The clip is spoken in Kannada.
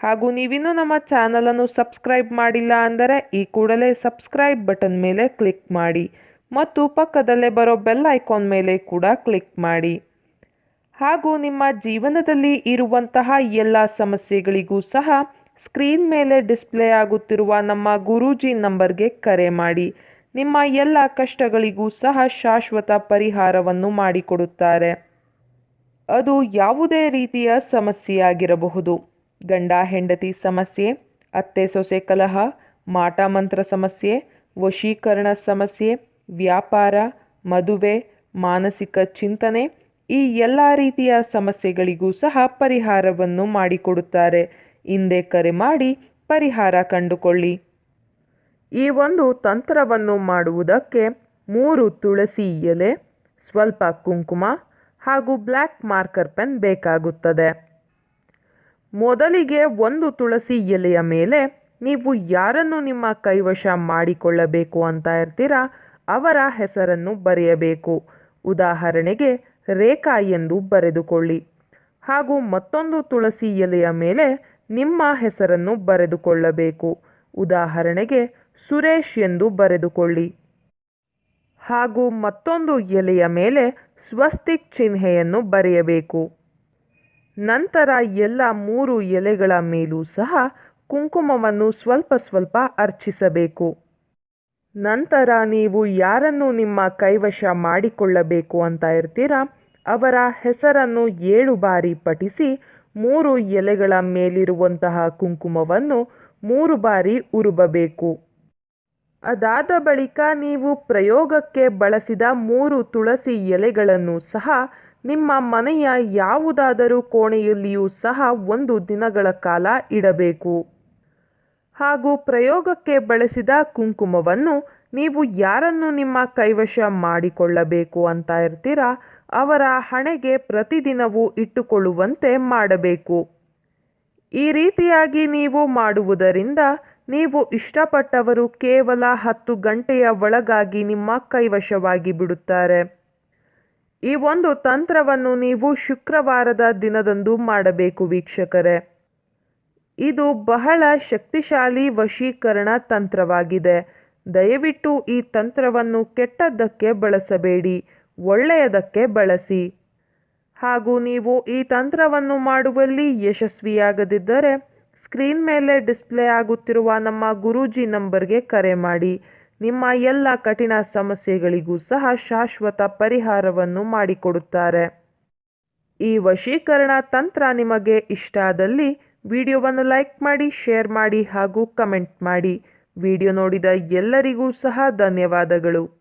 ಹಾಗೂ ನೀವಿನ್ನೂ ನಮ್ಮ ಚಾನಲನ್ನು ಸಬ್ಸ್ಕ್ರೈಬ್ ಮಾಡಿಲ್ಲ ಅಂದರೆ ಈ ಕೂಡಲೇ ಸಬ್ಸ್ಕ್ರೈಬ್ ಬಟನ್ ಮೇಲೆ ಕ್ಲಿಕ್ ಮಾಡಿ ಮತ್ತು ಪಕ್ಕದಲ್ಲೇ ಬರೋ ಬೆಲ್ ಐಕಾನ್ ಮೇಲೆ ಕೂಡ ಕ್ಲಿಕ್ ಮಾಡಿ. ಹಾಗೂ ನಿಮ್ಮ ಜೀವನದಲ್ಲಿ ಇರುವಂತಹ ಎಲ್ಲ ಸಮಸ್ಯೆಗಳಿಗೂ ಸಹ ಸ್ಕ್ರೀನ್ ಮೇಲೆ ಡಿಸ್ಪ್ಲೇ ಆಗುತ್ತಿರುವ ನಮ್ಮ ಗುರೂಜಿ ನಂಬರ್ಗೆ ಕರೆ ಮಾಡಿ. ನಿಮ್ಮ ಎಲ್ಲ ಕಷ್ಟಗಳಿಗೂ ಸಹ ಶಾಶ್ವತ ಪರಿಹಾರವನ್ನು ಮಾಡಿಕೊಡುತ್ತಾರೆ. ಅದು ಯಾವುದೇ ರೀತಿಯ ಸಮಸ್ಯೆಯಾಗಿರಬಹುದು. ಗಂಡ ಹೆಂಡತಿ ಸಮಸ್ಯೆ, ಅತ್ತೆ ಸೊಸೆ ಕಲಹ, ಮಾಟ ಮಂತ್ರ ಸಮಸ್ಯೆ, ವಶೀಕರಣ ಸಮಸ್ಯೆ, ವ್ಯಾಪಾರ, ಮದುವೆ, ಮಾನಸಿಕ ಚಿಂತನೆ ಈ ಎಲ್ಲ ರೀತಿಯ ಸಮಸ್ಯೆಗಳಿಗೂ ಸಹ ಪರಿಹಾರವನ್ನು ಮಾಡಿಕೊಡುತ್ತಾರೆ. ಹಿಂದೆ ಕರೆ ಮಾಡಿ ಪರಿಹಾರ ಕಂಡುಕೊಳ್ಳಿ. ಈ ಒಂದು ತಂತ್ರವನ್ನು ಮಾಡುವುದಕ್ಕೆ ಮೂರು ತುಳಸಿ ಎಲೆ, ಸ್ವಲ್ಪ ಕುಂಕುಮ ಹಾಗೂ ಬ್ಲ್ಯಾಕ್ ಮಾರ್ಕರ್ ಪೆನ್ ಬೇಕಾಗುತ್ತದೆ. ಮೊದಲಿಗೆ ಒಂದು ತುಳಸಿ ಎಲೆಯ ಮೇಲೆ ನೀವು ಯಾರನ್ನು ನಿಮ್ಮ ಕೈವಶ ಮಾಡಿಕೊಳ್ಳಬೇಕು ಅಂತ ಇರ್ತೀರಾ? ಅವರ ಹೆಸರನ್ನು ಬರೆಯಬೇಕು. ಉದಾಹರಣೆಗೆ ರೇಖಾ ಎಂದು ಬರೆದುಕೊಳ್ಳಿ. ಹಾಗೂ ಮತ್ತೊಂದು ತುಳಸಿ ಎಲೆಯ ಮೇಲೆ ನಿಮ್ಮ ಹೆಸರನ್ನು ಬರೆದುಕೊಳ್ಳಬೇಕು. ಉದಾಹರಣೆಗೆ ಸುರೇಶ್ ಎಂದು ಬರೆದುಕೊಳ್ಳಿ. ಹಾಗೂ ಮತ್ತೊಂದು ಎಲೆಯ ಮೇಲೆ ಸ್ವಸ್ತಿಕ್ ಚಿಹ್ನೆಯನ್ನು ಬರೆಯಬೇಕು. ನಂತರ ಎಲ್ಲ ಮೂರು ಎಲೆಗಳ ಮೇಲೂ ಸಹ ಕುಂಕುಮವನ್ನು ಸ್ವಲ್ಪ ಸ್ವಲ್ಪ ಅರ್ಚಿಸಬೇಕು. ನಂತರ ನೀವು ಯಾರನ್ನು ನಿಮ್ಮ ಕೈವಶ ಮಾಡಿಕೊಳ್ಳಬೇಕು ಅಂತ ಇರ್ತೀರಾ? ಅವರ ಹೆಸರನ್ನು ಏಳು ಬಾರಿ ಪಠಿಸಿ ಮೂರು ಎಲೆಗಳ ಮೇಲಿರುವಂತಹ ಕುಂಕುಮವನ್ನು ಮೂರು ಬಾರಿ ಉರುಬಬೇಕು. ಅದಾದ ಬಳಿಕ ನೀವು ಪ್ರಯೋಗಕ್ಕೆ ಬಳಸಿದ ಮೂರು ತುಳಸಿ ಎಲೆಗಳನ್ನು ಸಹ ನಿಮ್ಮ ಮನೆಯ ಯಾವುದಾದರೂ ಕೋಣೆಯಲ್ಲಿಯೂ ಸಹ ಒಂದು ದಿನಗಳ ಕಾಲ ಇಡಬೇಕು. ಹಾಗೂ ಪ್ರಯೋಗಕ್ಕೆ ಬಳಸಿದ ಕುಂಕುಮವನ್ನು ನೀವು ಯಾರನ್ನು ನಿಮ್ಮ ಕೈವಶ ಮಾಡಿಕೊಳ್ಳಬೇಕು ಅಂತ ಇರ್ತೀರಾ? ಅವರ ಹಣೆಗೆ ಪ್ರತಿದಿನವೂ ಇಟ್ಟುಕೊಳ್ಳುವಂತೆ ಮಾಡಬೇಕು. ಈ ರೀತಿಯಾಗಿ ನೀವು ಮಾಡುವುದರಿಂದ ನೀವು ಇಷ್ಟಪಟ್ಟವರು ಕೇವಲ ಹತ್ತು ಗಂಟೆಯ ಒಳಗಾಗಿ ನಿಮ್ಮ ಕೈವಶವಾಗಿ ಬಿಡುತ್ತಾರೆ. ಈ ಒಂದು ತಂತ್ರವನ್ನು ನೀವು ಶುಕ್ರವಾರದ ದಿನದಂದು ಮಾಡಬೇಕು ವೀಕ್ಷಕರೇ. ಇದು ಬಹಳ ಶಕ್ತಿಶಾಲಿ ವಶೀಕರಣ ತಂತ್ರವಾಗಿದೆ. ದಯವಿಟ್ಟು ಈ ತಂತ್ರವನ್ನು ಕೆಟ್ಟದ್ದಕ್ಕೆ ಬಳಸಬೇಡಿ, ಒಳ್ಳೆಯದಕ್ಕೆ ಬಳಸಿ. ಹಾಗೂ ನೀವು ಈ ತಂತ್ರವನ್ನು ಮಾಡುವಲ್ಲಿ ಯಶಸ್ವಿಯಾಗದಿದ್ದರೆ, ಸ್ಕ್ರೀನ್ ಮೇಲೆ ಡಿಸ್ಪ್ಲೇ ಆಗುತ್ತಿರುವ ನಮ್ಮ ಗುರೂಜಿ ನಂಬರ್ಗೆ ಕರೆ ಮಾಡಿ. ನಿಮ್ಮ ಎಲ್ಲ ಕಠಿಣ ಸಮಸ್ಯೆಗಳಿಗೂ ಸಹ ಶಾಶ್ವತ ಪರಿಹಾರವನ್ನು ಮಾಡಿಕೊಡುತ್ತಾರೆ. ಈ ವಶೀಕರಣ ತಂತ್ರ ನಿಮಗೆ ಇಷ್ಟ ಆದಲ್ಲಿ ವಿಡಿಯೋವನ್ನು ಲೈಕ್ ಮಾಡಿ, ಶೇರ್ ಮಾಡಿ ಹಾಗೂ ಕಮೆಂಟ್ ಮಾಡಿ. ವಿಡಿಯೋ ನೋಡಿದ ಎಲ್ಲರಿಗೂ ಸಹ ಧನ್ಯವಾದಗಳು.